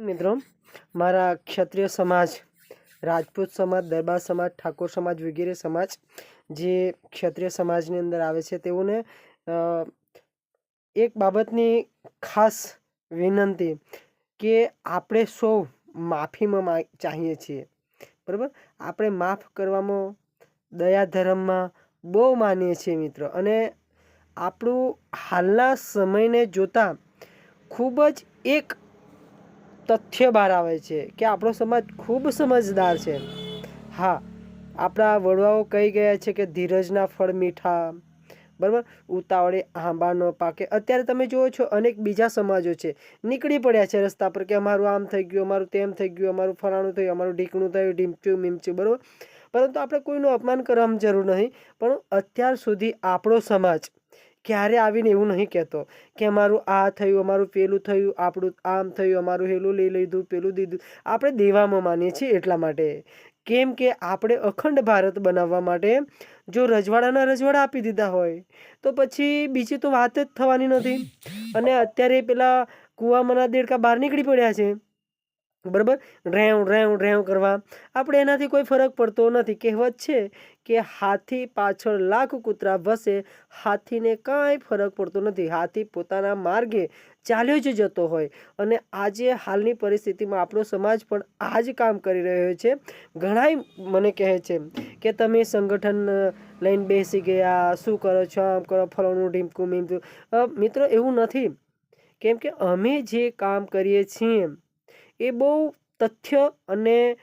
મિત્રો, મારા ક્ષત્રિય સમાજ, રાજપૂત સમાજ, દરબાર સમાજ, ઠાકોર સમાજ વગેરે સમાજ, જે ક્ષત્રિય સમાજની અંદર આવે છે, તેઓને એક બાબતની ખાસ વિનંતી કે આપણે સૌ માફીમાં ચાહીએ છીએ. બરાબર? આપણે માફ કરવામાં, દયા ધર્મમાં બહુ માનીએ છીએ મિત્રો. અને આપણું હાલના સમયને જોતાં ખૂબ જ એક તથ્ય બહાર આવે છે કે આપણો સમાજ ખૂબ સમજદાર છે. હા, આપણા વડવાઓ કહી ગયા છે કે ધીરજના ફળ મીઠા, બરાબર? ઉતાવળે આંબા ન પાકે. અત્યારે તમે જુઓ છો, અનેક બીજા સમાજો છે. નીકળી પડ્યા છે રસ્તા પર કે અમારું આમ થઈ ગયું, અમારું તેમ થઈ ગયું, અમારું ફલાણું થયું, અમારું ઢીકણું થયું ઢીમચ્યું મીમચ્યું બરાબર? પરંતુ આપણે કોઈનું અપમાન કરવાની જરૂર નહીં, પણ અત્યાર સુધી આપણો સમાજ ક્યારે આવીને એવું નહીં કહેતો કે અમારું આ થયું, અમારું પેલું થયું, આપણું આમ થયું, અમારું હેલું લઈ લીધું, પેલું દીધું. આપણે દેવામાં માનીએ છીએ એટલા માટે. કેમ કે આપણે અખંડ ભારત બનાવવા માટે જો રજવાડાના રજવાડા આપી દીધા હોય, તો પછી બીજી તો વાત જ થવાની નથી. અને અત્યારે પેલા કૂવામાંના દેડકા બહાર નીકળી પડ્યા છે. બરાબર? રેવ રેવ રેવ કરવા. આપણે એનાથી કોઈ ફરક પડતો નથી. કહેવત છે કે હાથી પાછળ લાખ કૂતરા વસે, હાથીને કાંઈ ફરક પડતો નથી. હાથી પોતાના માર્ગે ચાલ્યો જ જતો હોય. અને આજે હાલની પરિસ્થિતિમાં આપણો સમાજ પણ આ જ કામ કરી રહ્યો છે. ઘણાય મને કહે છે કે તમે સંગઠન લઈને બેસી ગયા, શું કરો છો? આમ કરો, ફલાણું ઢીમકું મીમકું મિત્રો, એવું નથી. કેમ કે અમે જે કામ કરીએ છીએ એ બહુ તથ્ય અને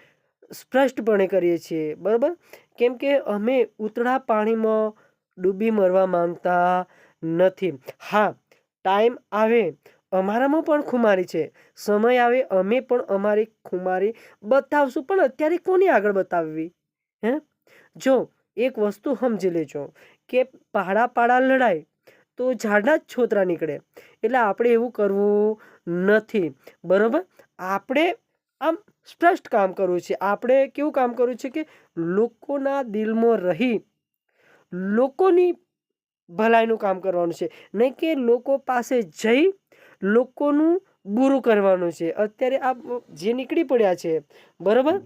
સ્પષ્ટપણે કરીએ છીએ, બરાબર? કેમ કે અમે ઉતળા પાણીમાં ડૂબી મરવા માંગતા નથી. હા, ટાઈમ આવે, અમારામાં પણ ખુમારી છે. સમય આવે, અમે પણ અમારી ખુમારી બતાવશું. પણ અત્યારે કોની આગળ બતાવવી? હે? જો, એક વસ્તુ સમજી લેજો કે પાડા પાડા લડાય તો ઝાડના જ છોતરા નીકળે. એટલે આપણે એવું કરવું નથી, બરાબર? આપણે આમ સ્પષ્ટ કામ કરવું છે. આપણે કેવું કામ કરવું છે કે લોકોના દિલમાં રહી લોકોની ભલાઈનું કામ કરવાનું છે. નહીં કે લોકો પાસે જઈ લોકોનું બુરું કરવાનું છે. અત્યારે આ જે નીકળી પડ્યા છે, બરાબર?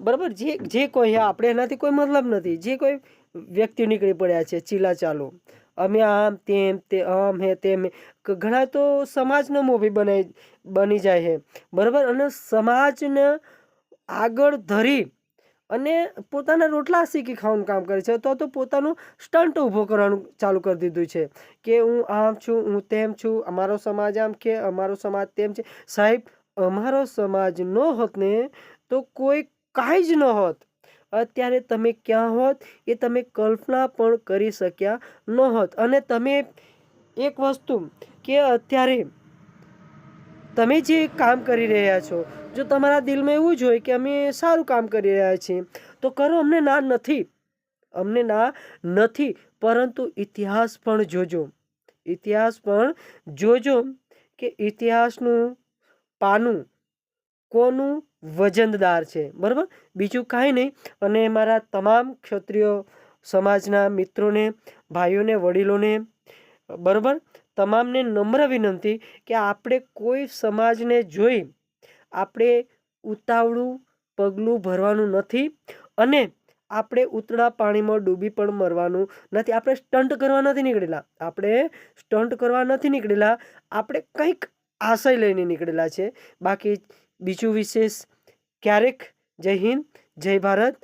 બરાબર? જે જે કોઈ, આપણે એનાથી કોઈ મતલબ નથી. જે કોઈ વ્યક્તિ નીકળી પડ્યા છે ચીલા ચાલુ અમે આમ તેમ તે આમ હે તેમ. ઘણા તો સમાજનો મૂવી બનાવી બની જાય છે બરાબર? અને સમાજને આગળ ધરી અને પોતાના રોટલા શીખી ખાવાનું કામ કરે છે. અથવા તો પોતાનું સ્ટન્ટ ઊભો કરવાનું ચાલુ કરી દીધું છે. કે હું આમ છું, હું તેમ છું, અમારો સમાજ આમ કે અમારો સમાજ તેમ છે. સાહેબ, અમારો સમાજ ન હોત ને તો કોઈ કાંઈ જ ન હોત. અત્યારે તમે ક્યાં હોત એ તમે કલ્પના પણ કરી શક્યા ન હોત અને તમે એક વસ્તુ કે અત્યારે તમે જે કામ કરી રહ્યા છો, જો તમારા દિલમાં એવું જ હોય કે અમે સારું કામ કરી રહ્યા છીએ, તો કરો, અમને ના નથી. અમને ના નથી, પરંતુ ઇતિહાસ પણ જોજો. ઇતિહાસ પણ જોજો કે ઇતિહાસનું પાનું કોનું વજનદાર છે. બરાબર? બીજું કાંઈ નહીં. અને મારા તમામ ક્ષત્રિય સમાજના મિત્રોને, ભાઈઓને, વડીલોને, બરાબર? તમામને નમ્ર વિનંતી કે આપણે કોઈ સમાજને જોઈ આપણે ઉતાવળું પગલું ભરવાનું નથી અને આપણે ઉતળા પાણીમાં ડૂબી પણ મરવાનું નથી. આપણે સ્ટન્ટ કરવા નથી નીકળેલા. આપણે સ્ટન્ટ કરવા નથી નીકળેલા. આપણે કંઈક આશય લઈને નીકળેલા છે. બાકી બીજું વિશેષ ક્યારેક જય હિન્દ જય ભારત